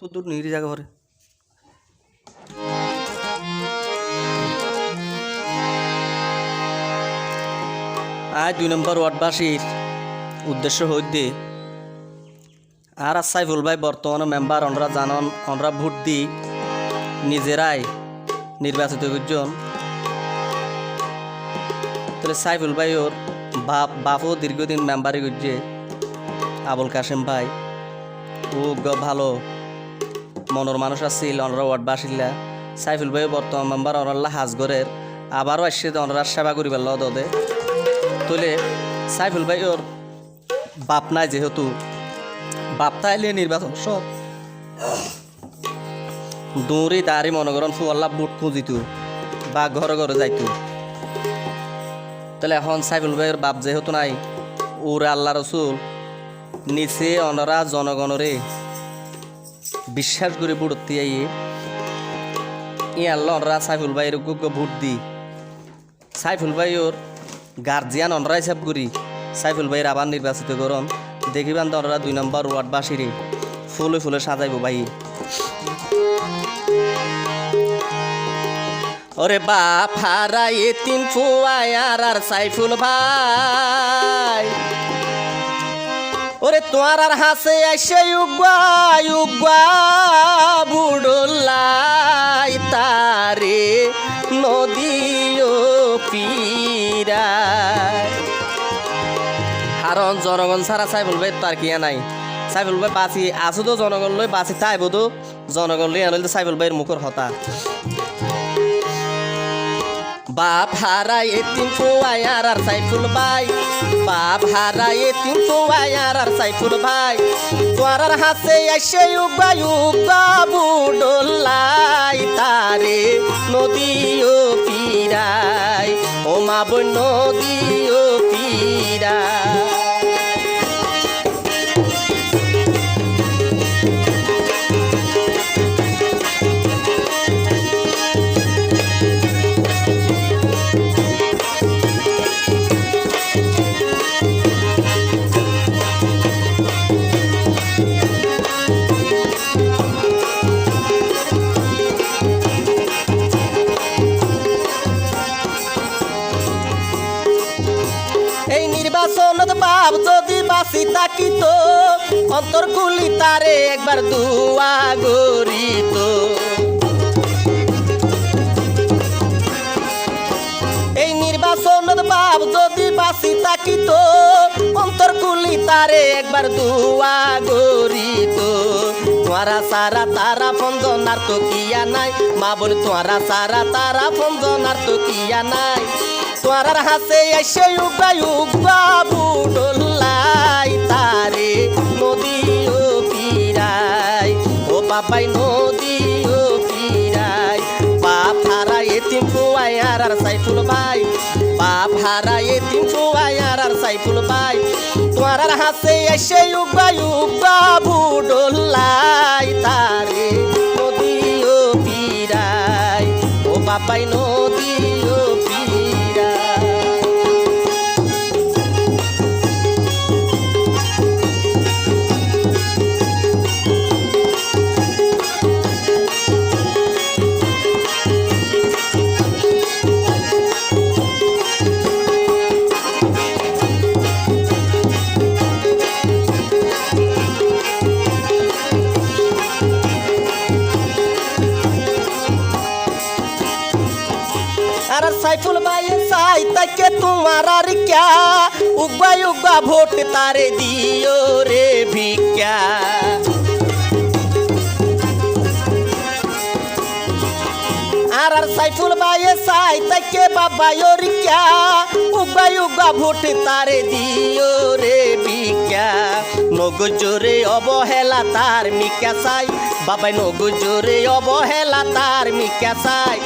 তো দূর নিয়ে জায়গা ঘরে আজ দুই নম্বর ওয়ার্ডবাসীর উদ্দেশ্য হইতে আর সাইফুল ভাই বর্তমানে মেম্বার অনরা জানন অনরা ভোট দি নিজেরাই নির্বাচিত একজন তাহলে সাইফুল ভাই ওর বাপ বাপও দীর্ঘদিন মেম্বারে গুজছে আবুল কাশেম ভাই ও ভালো। মনের মানুষ আছিল অনরা ওয়ার্ডবাসীলা সাইফুল ভাই বর্তমান মেম্বার অনল্লা হাজগরের আবারও আসছে অনরা সেবা করিবার ল দে তুলে সাইফুল ভাই ওর বাপ নাই যেহেতু, বাপ তাইলে নির্বাচন সব দৌড়ি দাঁড়ি মনে করেন ফুয়াল্লা বুট খুঁজিত বা ঘরে ঘরে যাইতো। তাহলে এখন সাইফুল ভাইয়ের বাপ যেহেতু নাই, ওরে আল্লাহ রসুল, নিচে অনরা জনগণরে বিশ্বাস করে বুড়তি আইয়ে। ই আল্লাহ অনরা সাইফুল ভাইয়ের ভোট দি। সাইফুল ভাই গার্জিয়ান অনরা হিসাব করি। সাইফুল ভাইয়ের আবার নির্বাচিত করন দেখিবান অনরা দুই নম্বর ওয়ার্ড বাসিরে ফুলে ফুলে সাজাইব ভাই। ওরে বাপ হারাই তিন ফুয়ার আর সাইফুল ভাই। ওরে তোমার আর হাসে এসে উগা উগা বুড়লাই তারে নদীও পীরায় কারণ জনগণ ছাড়া সাইফুল ভাই তার কিয়া নাই। সাইফুল ভাই বাঁচি, আছো তো জনগণ লই বাঁচি, তাইব তো জনগণ লই আনলে সাইফুল ভাইয়ের মুখের হতা। বাপ হারাই এতিম সোয়াই আর আর সাইফুল ভাই। বাপ হারাই এতিম সোয়াই আর আর সাইফুল ভাই। তোয়ার হাসে এসে উগা বাবু ডোল্লাই তারে নদীও পীরাই ও মা বোন বাপ যদি বাসি তাকিত অন্তর খুলি তারে একবার দুয়া গরিত এই নির্বাচনত বাপ যদি বাসি তাকিত অন্তর খুলি তারে একবার দুয়া গরিত তোয়ারা সারা তারা ফন্দনার তো কিয়া নাই, মা বল তোয়ারা সারা তারা ফন্দনার তো কিয়া নাই। তোয়ারার হাসে এসে উগা উগা বুডলাই তারে নদী ও পীরাই ও বাবাই নদী ও পীরাই বাপ হারা এতিম ফুয়ায়ার আর সাইফুল ভাই। বাপ হারা এতিম ফুয়ায়ার আর সাইফুল ভাই। তোয়ারার হাসে এসে উগা উগা বুডলাই তারে নদী ও পীরাই ও বাবাই নদী আর সাইফুল ভাই সাই তাকে তোমার আর ক্যা? উগবা উগবা ভোট তারে দিও রে ভিক্ষা। আর আর সাইফুল ভাই সাই তাকে বাবা ওর ক্যা? উগবা উগবা ভোট তারে দিও রে ভিক্ষা। নগজোরে অবহেলা তার মিকা সাই বাবাই নগজোরে অবহেলা তার মিকা সাই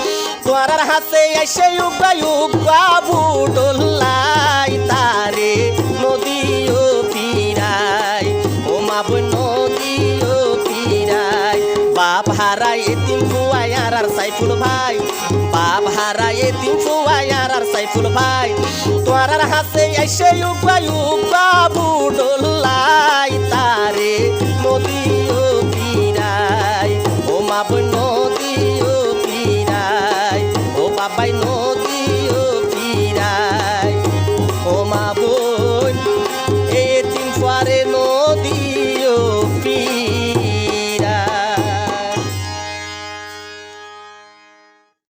তোয়ার হাতে এসে উগা উগা বুডলাই তারে নদী ও পীরাই ও মা বোন নদী ও পীরাই বাপ হারাই এতিম ফুয়ায়ার আর সাইফুল ভাই, বাপ হারাই এতিম ফুয়ায়ার আর সাইফুল ভাই। তোয়ার হাসে এসে উগা উগা বুডলাই তারে নদী ও পীরাই বাবুই নদী